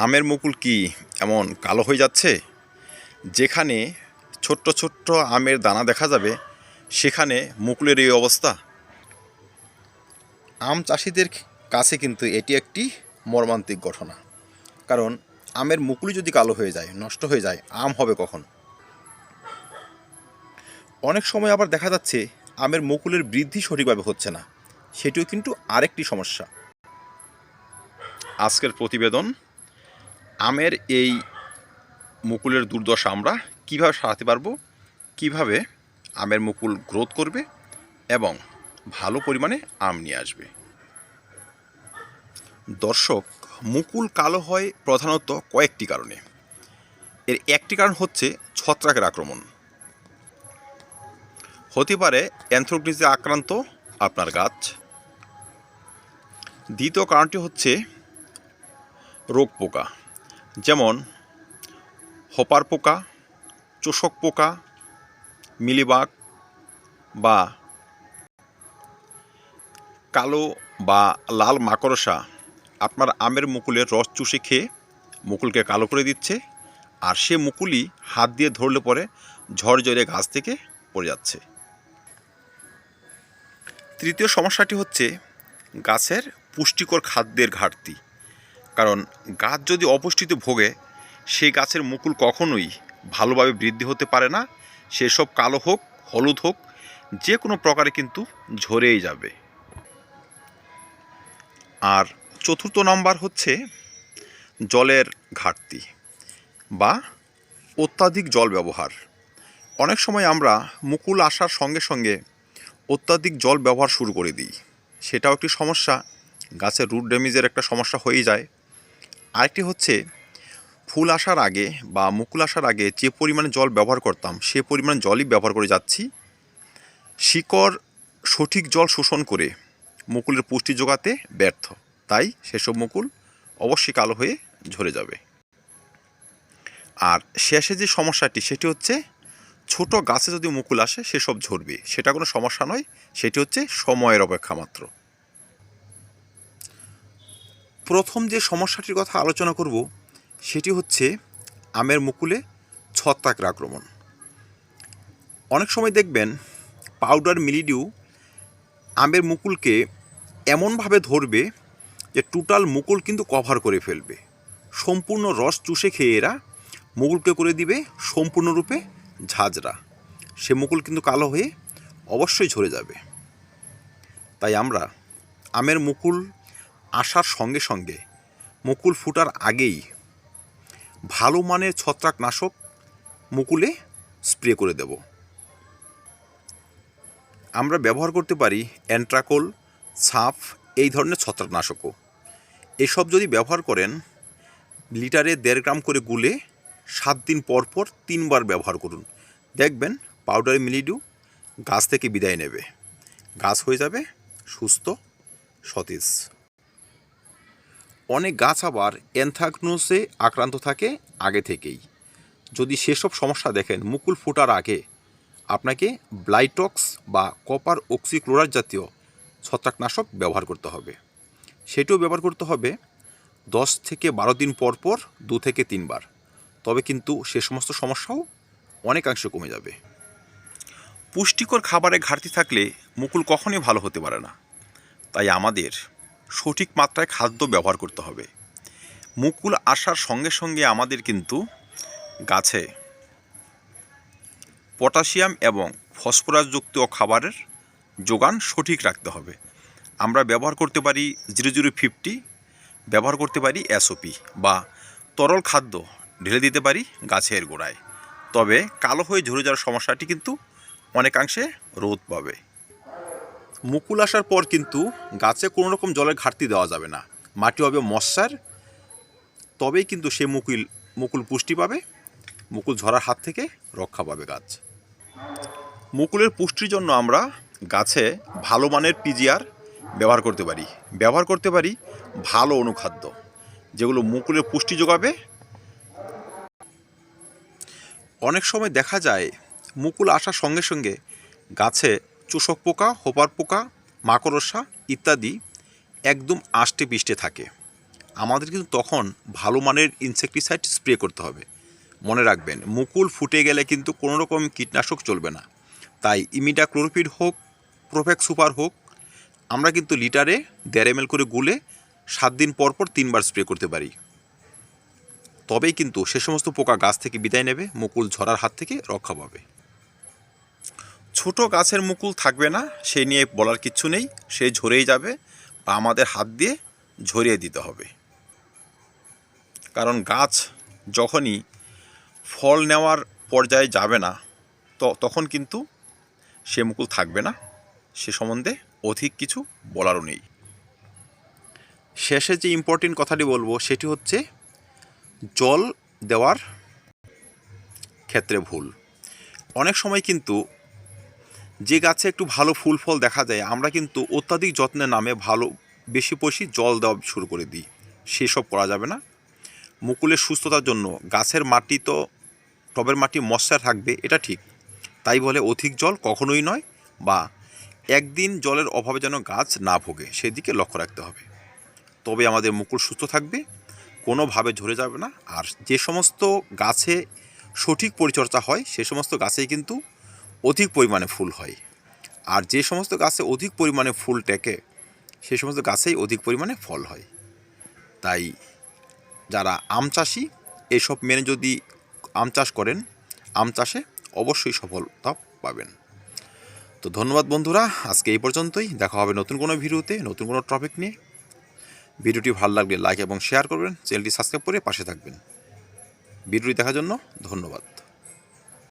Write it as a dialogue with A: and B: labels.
A: আমের মুকুল কি এমন কালো হয়ে যাচ্ছে? যেখানে ছোট্ট ছোট্ট আমের দানা দেখা যাবে সেখানে মুকুলের এই অবস্থা। আম চাষিদের কাছে কিন্তু এটি একটি মর্মান্তিক ঘটনা। কারণ আমের মুকুলি যদি কালো হয়ে যায় নষ্ট হয়ে যায় আম হবে কখন? অনেক সময় আবার দেখা যাচ্ছে আমের মুকুলের বৃদ্ধি সঠিকভাবে হচ্ছে না। সেটিও কিন্তু আরেকটি সমস্যা। আজকের প্রতিবেদন আমের এই মুকুলের দুর্দশা আমরা কীভাবে সারাতে পারব, কীভাবে আমের মুকুল গ্রোথ করবে এবং ভালো পরিমাণে আম নিয়ে আসবে। দর্শক, মুকুল কালো হয় প্রধানত কয়েকটি কারণে। এর একটি কারণ হচ্ছে ছত্রাকের আক্রমণ। হতে পারে অ্যানথ্রোগনিজে আক্রান্ত আপনার গাছ। দ্বিতীয় কারণটি হচ্ছে রোগ পোকা যেমন হপার পোকা, চোষক পোকা, মিলিবাগ বা কালো বা লাল মাকড়সা আপনার আমের মুকুলের রস চুষে খেয়ে মুকুলকে কালো করে দিচ্ছে আর সে মুকুলই হাত দিয়ে ধরলে পরে ঝড় জড়ে গাছ থেকে পড়ে যাচ্ছে। তৃতীয় সমস্যাটি হচ্ছে গাছের পুষ্টিকর খাদ্যের ঘাটতি। কারণ গাছ যদি অপুষ্টিতে ভোগে, সেই গাছের মুকুল কখনোই ভালোভাবে বৃদ্ধি হতে পারে না। সেসব কালো হোক, হলুদ হোক, যে কোনো প্রকারে কিন্তু ঝরেই যাবে। আর চতুর্থ নাম্বার হচ্ছে জলের ঘাটতি বা অত্যাধিক জল ব্যবহার। অনেক সময় আমরা মুকুল আসার সঙ্গে সঙ্গে অত্যাধিক জল ব্যবহার শুরু করে দিই। সেটাও একটি সমস্যা। গাছের রুট ড্যামেজের একটা সমস্যা হয়েই যায়। আরেকটি হচ্ছে, ফুল আসার আগে বা মুকুল আসার আগে যে পরিমাণে জল ব্যবহার করতাম, সে পরিমাণ জলই ব্যবহার করে যাচ্ছি। শিকড় সঠিক জল শোষণ করে মুকুলের পুষ্টি যোগাতে ব্যর্থ। তাই সেসব মুকুল অবশ্যই কালো হয়ে ঝরে যাবে। আর শেষে যে সমস্যাটি, সেটি হচ্ছে, ছোট গাছে যদি মুকুল আসে, সেসব ঝরবে। সেটা কোনো সমস্যা নয়, সেটি হচ্ছে সময়ের অপেক্ষা মাত্র। প্রথম যে সমস্যাটির কথা আলোচনা করব, সেটি হচ্ছে আমের মুকুলে ছত্রাকের আক্রমণ। অনেক সময় দেখবেন পাউডার মিলিডিউ আমের মুকুলকে এমনভাবে ধরবে যে টোটাল মুকুল কিন্তু কভার করে ফেলবে। সম্পূর্ণ রস চুষে খেয়ে এরা মুকুলকে করে দিবে সম্পূর্ণরূপে ঝাঁঝরা। সে মুকুল কিন্তু কালো হয়ে অবশ্যই ঝরে যাবে। তাই আমরা আমের মুকুল আসার সঙ্গে সঙ্গে মুকুল ফুটার আগেই ভালো মানের ছত্রাকনাশক মুকুলে স্প্রে করে দেব। আমরা ব্যবহার করতে পারি অ্যান্ট্রাকোল সাফ এই ধরনের ছত্রাকনাশকও। এসব যদি ব্যবহার করেন, লিটারে দেড় গ্রাম করে গুলে সাত দিন পর পর তিনবার ব্যবহার করুন। দেখবেন পাউডার মিলিডু গাছ থেকে বিদায় নেবে। গাছ হয়ে যাবে সুস্থ, সতেজ। অনেক গাছ আবার অ্যানথ্রাকনোসে আক্রান্ত থাকে আগে থেকেই। যদি সেসব সমস্যা দেখেন, মুকুল ফোটার আগে আপনাকে ব্লাইটক্স বা কপার অক্সিক্লোরাইড জাতীয় ছত্রাকনাশক ব্যবহার করতে হবে। সেটিও ব্যবহার করতে হবে দশ থেকে বারো দিন পর পর, দু থেকে তিনবার। তবে কিন্তু সে সমস্ত সমস্যাও অনেকাংশে কমে যাবে। পুষ্টিকর খাবারে ঘাটতি থাকলে মুকুল কখনোই ভালো হতে পারে না। তাই আমাদের সঠিক মাত্রায় খাদ্য ব্যবহার করতে হবে। মুকুল আসার সঙ্গে সঙ্গে আমাদের কিন্তু গাছে পটাশিয়াম এবং ফসফরাসযুক্ত খাবারের যোগান সঠিক রাখতে হবে। আমরা ব্যবহার করতে পারি জিরো জিরো ফিফটি, ব্যবহার করতে পারি এসওপি বা তরল খাদ্য ঢেলে দিতে পারি গাছের গোড়ায়। তবে কালো হয়ে ঝরে যাওয়ার সমস্যাটি কিন্তু অনেকাংশে রোধ পাবে। মুকুল আসার পর কিন্তু গাছে কোনো রকম জলের ঘাটতি দেওয়া যাবে না। মাটি হবে মশার তবেই কিন্তু সে মুকুল মুকুল পুষ্টি পাবে, মুকুল ঝরার হাত থেকে রক্ষা পাবে গাছ। মুকুলের পুষ্টির জন্য আমরা গাছে ভালো মানের পিজিআর ব্যবহার করতে পারি। ব্যবহার করতে পারি ভালো অনুখাদ্য, যেগুলো মুকুলের পুষ্টি যোগাবে। অনেক সময় দেখা যায় মুকুল আসার সঙ্গে সঙ্গে গাছে চোষক পোকা, হোপার পোকা, মাকড়সা ইত্যাদি একদম আষ্টে পিষ্টে থাকে। আমাদের কিন্তু তখন ভালো মানের ইনসেকটিসাইড স্প্রে করতে হবে। মনে রাখবেন, মুকুল ফুটে গেলে কিন্তু কোনো রকম কীটনাশক চলবে না। তাই ইমিডা ক্লোরোপিড হোক প্রোফেক্স সুপার হোক, আমরা কিন্তু লিটারে দেড় এম করে গুলে সাত দিন পর পর তিনবার স্প্রে করতে পারি। তবেই কিন্তু সে সমস্ত পোকা গাছ থেকে বিদায় নেবে, মুকুল ঝরার হাত থেকে রক্ষা পাবে। ছোট গাছের মুকুল থাকবে না সেই নিয়ে বলার কিচ্ছু নেই, সে ঝরেই যাবে, বা আমাদের হাত দিয়ে ঝরিয়ে দিতে হবে। কারণ গাছ যখনই ফল নেওয়ার পর্যায়ে যাবে না, তো তখন কিন্তু সে মুকুল থাকবে না, সে সম্বন্ধে অধিক কিছু বলারও নেই। শেষে যে ইম্পর্টেন্ট কথাটি বলব, সেটি হচ্ছে জল দেওয়ার ক্ষেত্রে ভুল। অনেক সময় কিন্তু যে গাছে একটু ভালো ফুল ফল দেখা যায়, আমরা কিন্তু অত্যাধিক যত্নের নামে ভালো বেশি বেশি জল দেওয়া শুরু করে দিই। সেসব করা যাবে না। মুকুলের সুস্থতার জন্য গাছের মাটি তো, টবের মাটি মশা থাকবে, এটা ঠিক। তাই বলে অধিক জল কখনোই নয় বা একদিন জলের অভাবে যেন গাছ না ভোগে, সেদিকে লক্ষ্য রাখতে হবে। তবে আমাদের মুকুল সুস্থ থাকবে, কোনোভাবে ঝরে যাবে না। আর যে সমস্ত গাছে সঠিক পরিচর্যা হয়, সে সমস্ত গাছেই কিন্তু অধিক পরিমাণে ফুল হয়। আর যে সমস্ত গাছে অধিক পরিমাণে ফুল টেকে, সে সমস্ত গাছেই অধিক পরিমাণে ফল হয়। তাই যারা আম চাষি, এসব মেনে যদি আম চাষ করেন, আম চাষে অবশ্যই সফলতা পাবেন। তো ধন্যবাদ বন্ধুরা, আজকে এই পর্যন্তই। দেখা হবে নতুন কোনো ভিডিওতে, নতুন কোনো টপিক নিয়ে। ভিডিওটি ভালো লাগলে লাইক এবং শেয়ার করবেন চ্যানেলটি সাবস্ক্রাইব করে পাশে থাকবেন। ভিডিওটি দেখার জন্য ধন্যবাদ।